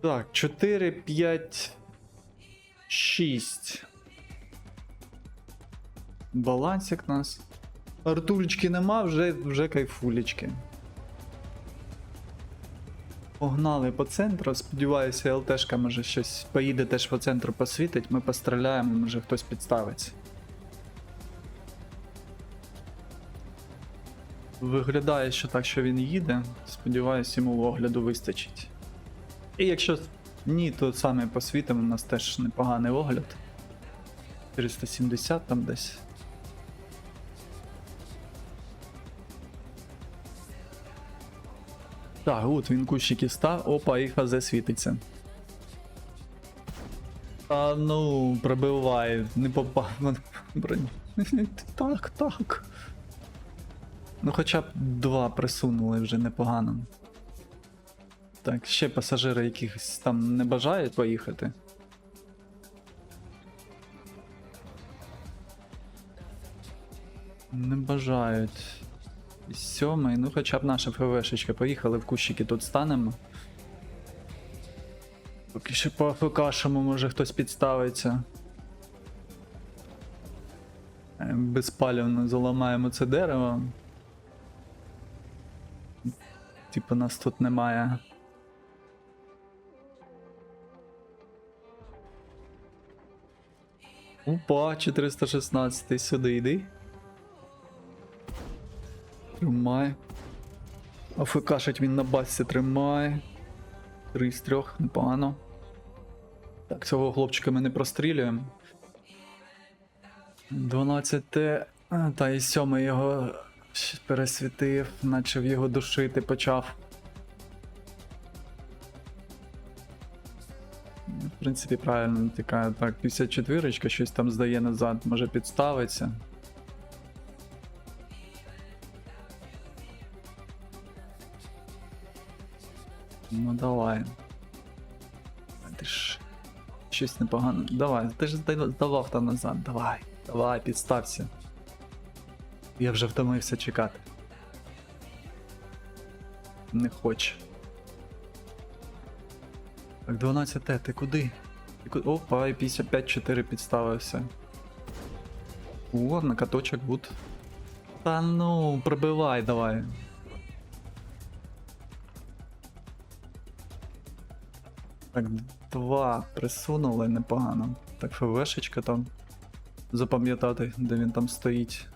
Так, 4, 5, 6. Балансик нас. Артулечки нема, вже, вже кайфулечки. Погнали по центру. Сподіваюся, ЛТшка може щось поїде теж по центру посвітить, ми постріляємо, може хтось підставиться. Виглядає, що так, що він їде. Сподіваюсь, йому огляду вистачить. І якщо ні, то саме посвітимо, у нас теж непоганий огляд. 470 там десь. Так, от він кущики став, опа, і ХЗ світиться. А ну, пробивай, не попав на броню. Так, так. Ну хоча б два присунули вже непогано. Так, ще пасажири якихось там не бажають поїхати. Не бажають. Сьомий, ну хоча б наша ФВшечка поїхали в кущики тут станемо. Поки ще по АФКшому може хтось підставиться. Е, Безпалівно заламаємо це дерево. Типу нас тут немає. Опа, 416 сюди йди. Тримай. АФКшить він на басі тримає. Три з трьох, непогано. Так, цього хлопчика ми не прострілюємо. 12 Т. Та і сьомий його пересвітив, наче в його душити почав. Принципі, правильно така. Так, 54 щось там здає назад, може підставиться. Ну давай. Ти ж щось непогано. Давай, ти ж зда- здавав там назад. Давай, давай, підстався. Я вже втомився чекати. Не хоче. Так, 12 Т, ти куди? Опа, і 55-4 підставився. О, на каточок гуд. Та ну, пробивай давай. Так, два присунули непогано. Так, ФВшечка там. Запам'ятати, де він там стоїть.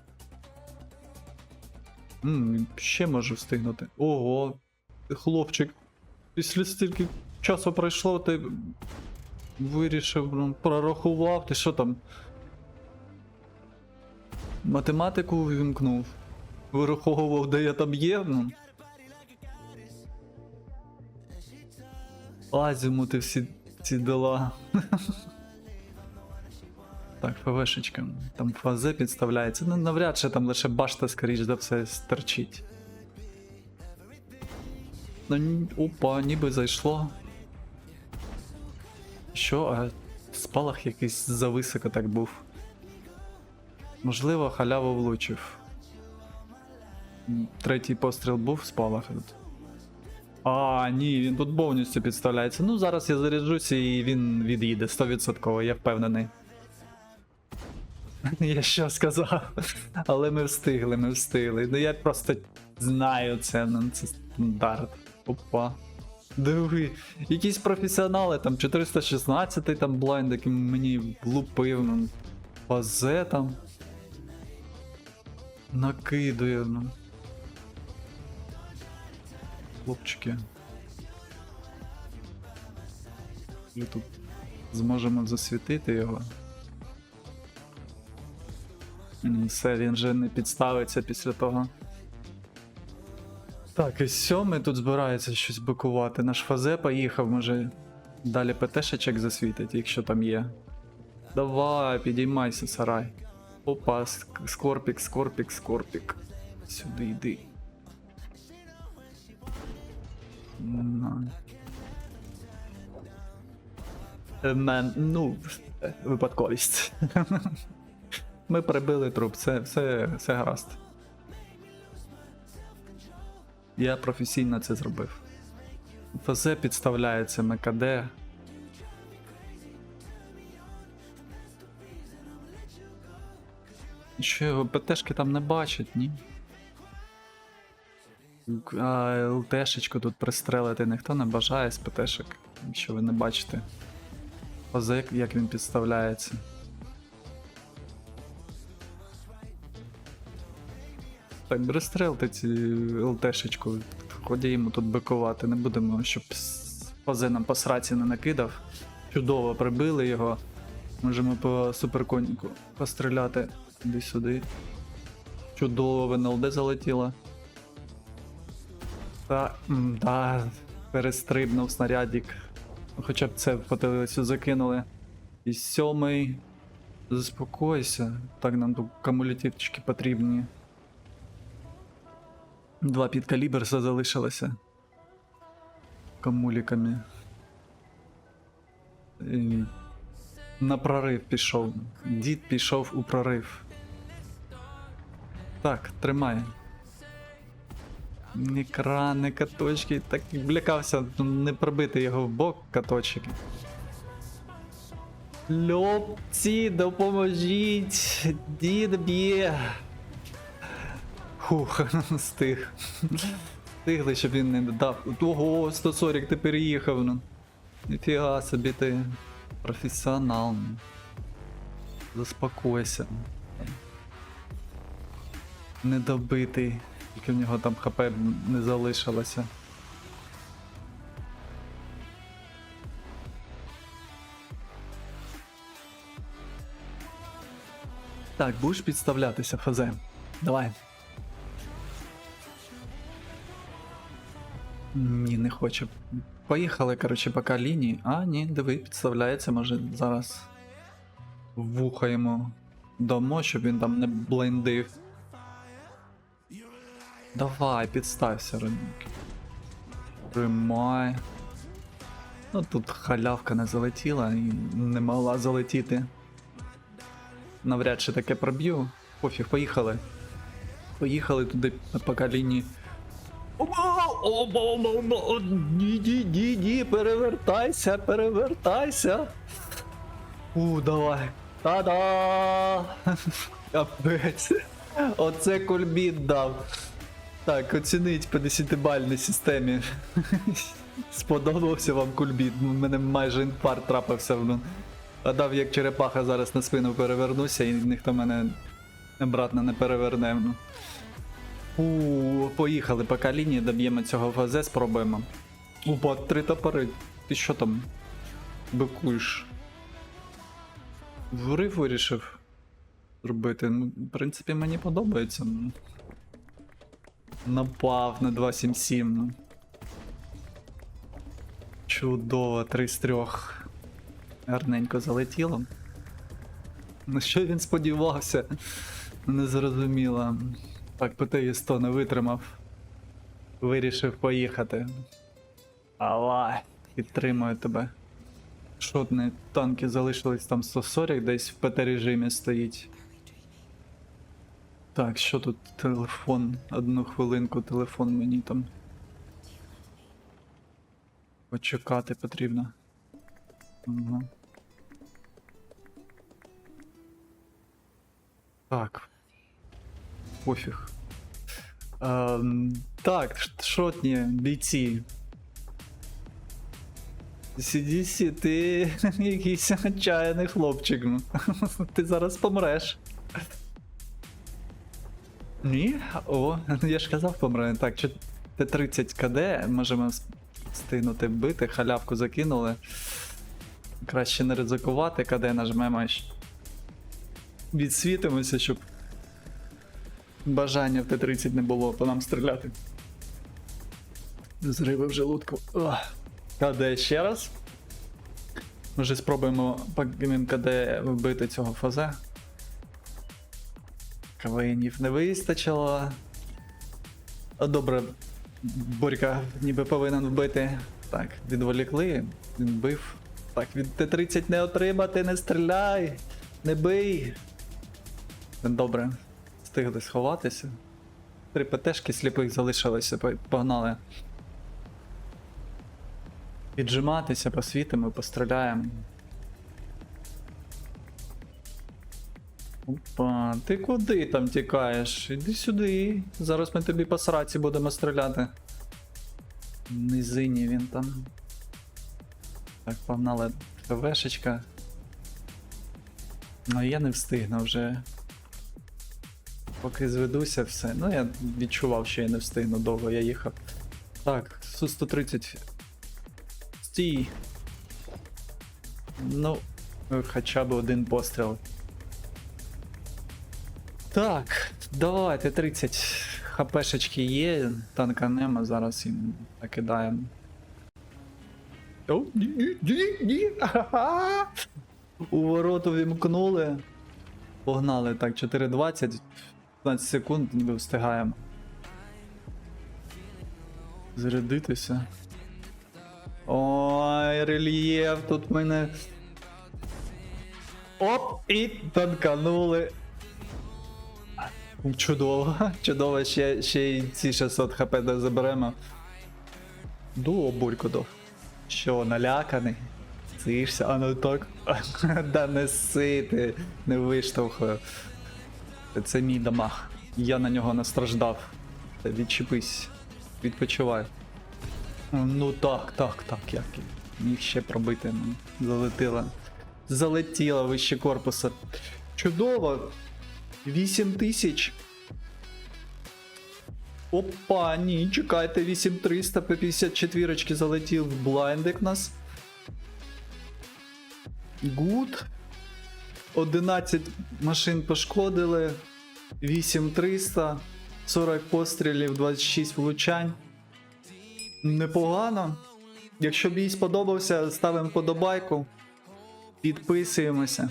М, він ще може встигнути. Ого, хлопчик. Після стільки часу пройшло, ти вирішив, прорахував, ти що там? Математику вимкнув. Вираховував, де я там є. Ну. Азімути всі ці дела. Так, ФВшечка. Там фазе підставляється. Ну, навряд чи там лише башта, скоріш за все, стерчить. Ну, опа, ніби зайшло. Що, а спалах якийсь зависоко так був. Можливо, халяву влучив. Третій постріл був спалах. А, ні, він тут повністю підставляється. Ну, зараз я заряджуся і він від'їде 100%, я впевнений. Я що сказав? Але ми встигли, ми встигли. Ну я просто знаю це, ну це стандарт. Опа. Диви, якісь професіонали, там 416 там блайнд, який мені влупив, ну. Фазе там. Накидує, ну. Хлопчики. Ми тут зможемо засвітити його. Все, він вже не підставиться після того. Так, і сьомий тут збирається щось бикувати. Наш фазе поїхав, може далі ПТшечек засвітить, якщо там є. Давай, підіймайся, сарай. Опа, скорпік, скорпік, скорпік. Сюди йди. На. Е, Мен, ну, е, випадковість. Ми прибили труп, це все, все гаразд. Я професійно це зробив. ФЗ підставляється на КД. Що ПТшки там не бачать, ні? А ЛТшечку тут пристрелити ніхто не бажає з ПТшок, якщо ви не бачите. ФЗ, як він підставляється. Так, пристрелити ці ЛТшечку. Ходімо тут бикувати, не будемо, щоб ФЗ нам по сраці не накидав. Чудово прибили його. Можемо по суперконіку постріляти десь сюди. Чудово в НЛД залетіло. Та, да, перестрибнув снарядик. Хоча б це по телевізію закинули. І сьомий. Заспокойся. Так, нам тут камулятивчики потрібні. Два підкаліберса залишилося. Камуліками. І на прорив пішов. Дід пішов у прорив. Так, тримай. Ні крани, каточки, так блякався, не пробити його в бок каточки. Льопці, допоможіть! Дід б'є. Фух, стиг. Стигли, щоб він не дав. Ого, 140 ти переїхав. Ну. Ніфіга собі ти професіонал. Заспокойся. Недобитий. Тільки в нього там ХП не залишилося. Так, будеш підставлятися, ФЗ. Давай. Ні, не хочу. Поїхали, коротше, поки лінії. А, ні, диви, підставляється, може зараз вуха йому дамо, щоб він там не блендив. Давай, підстався, родненький. Тримай. Ну тут халявка не залетіла і не могла залетіти. Навряд чи таке проб'ю. Пофіг, поїхали. Поїхали туди по лінії. Ні, ні, ні, перевертайся, перевертайся. У, давай. Та-да! Капець. Оце кульбіт дав. Так, оцінить по 10-бальній системі. Сподобався вам кульбіт. У мене майже інфаркт трапився. А дав як черепаха зараз на спину перевернуся і ніхто мене обратно не переверне. У, поїхали по лінії, доб'ємо цього ФЗ, спробуємо. Опа, три топори. Ти що там? Бикуєш? Врив вирішив зробити. Ну, в принципі, мені подобається. ну. Напав на 277. ну. Чудово, 3 з 3. Гарненько залетіло. На що він сподівався? Не зрозуміло. Так, ПТІ 100 не витримав. Вирішив поїхати. Давай, підтримую тебе. Шотні танки залишились там 140, десь в ПТ режимі стоїть. Так, що тут телефон? Одну хвилинку телефон мені там. Почекати потрібно. Ага. Так. Пофіг. Ем, так, шотні, бійці. CDC, ти якийсь отчаяний хлопчик. Ти зараз помреш. Ні? О, я ж казав помре. Так, чи Т-30 КД, можемо встигнути бити, халявку закинули. Краще не ризикувати, КД нажмемо. Відсвітимося, щоб бажання в Т-30 не було по нам стріляти. Зриви в желудку. Ох. КД ще раз. Може спробуємо по КД вбити цього фазе. Кавинів не вистачило. Добре, Борька ніби повинен вбити. Так, відволікли, він бив. Так, від Т-30 не отримати, не стріляй, не бий. Добре, встигли сховатися. Три ПТшки сліпих залишилися, погнали. піджиматися, посвітимо, постріляємо. Опа, ти куди там тікаєш? Іди сюди. Зараз ми тобі по сраці будемо стріляти. Низині він там. Так, погнали ФВшечка. Ну я не встигну вже. Поки зведуся все. Ну я відчував, що я не встигну довго, я їхав. Так, Су-130. Стій. Ну, хоча б один постріл. Так, давайте 30 хпшечки є, танка нема, зараз їм накидаємо. О, ні. У вороту вімкнули. Погнали так, 4.20, 15 секунд, ніби встигаємо. Зарядитися. Ой, рельєф, тут мене. Оп! І танканули. Чудово, чудово, ще, ще й ці 600 хп де заберемо. Ду, бурьку до. Що, наляканий? Цишся, а ну так. да не сити, не виштовхую. Це мій дамаг. Я на нього не страждав. Та Відчепись, відпочивай. Ну так, так, так, як і міг ще пробити. Ну, залетіла. Залетіла вище корпуса. Чудово! 8 тисяч. Опа, ні, чекайте, 8300 по 54 залетів в блайндик нас. Гуд. 11 машин пошкодили. 8300, 40 пострілів, 26 влучань. Непогано. Якщо бій сподобався, ставимо подобайку. Підписуємося.